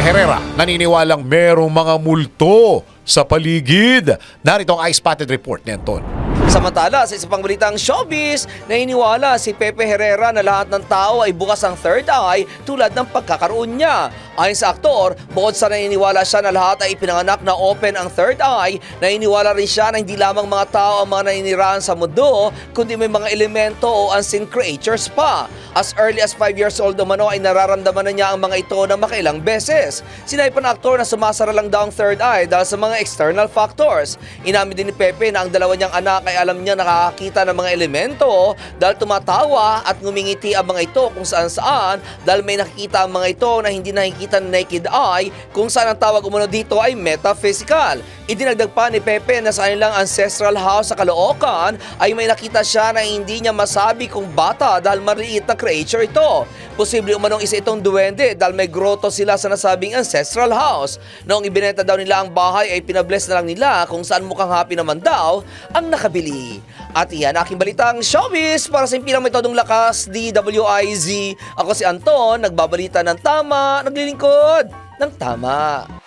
Herrera naniniwalang merong mga multo sa paligid. Narito ang eye-spotted report ni Anton. Samantala, sa isang pang balitang showbiz, naniniwala si Pepe Herrera na lahat ng tao ay bukas ang third eye tulad ng pagkakaroon niya. Ayon sa aktor, bukod sa naniniwala siya na lahat ay ipinanganak na open ang third eye, naniniwala rin siya na hindi lamang mga tao ang mga naninirahan sa mundo, kundi may mga elemento o unseen creatures pa. As early as 5 years old umano ay nararamdaman na niya ang mga ito na makailang beses. Sinabi pa ng aktor na sumasara lang daw ang third eye dahil sa mga external factors. Inamin din ni Pepe na ang dalawa niyang anak ay alam niya nakakakita ng mga elemento dahil tumatawa at ngumingiti ang mga ito kung saan saan dahil may nakikita ang mga ito na hindi nakikita ng naked eye kung saan ang tawag umano dito ay metaphysical. Idinagdag pa ni Pepe na sa kanilang ancestral house sa Caloocan ay may nakita siya na hindi niya masabi kung bata dahil maliit na creature ito. Posible umanong isa itong duwende dahil may groto sila sa nasabing ancestral house. Noong ibinenta daw nila ang bahay ay pinabless na lang nila kung saan mukhang happy naman daw ang nakabili. At iyan aking balitang showbiz para sa impilang metodong lakas DWIZ. Ako si Anton, nagbabalita ng tama, naglilingkod ng tama.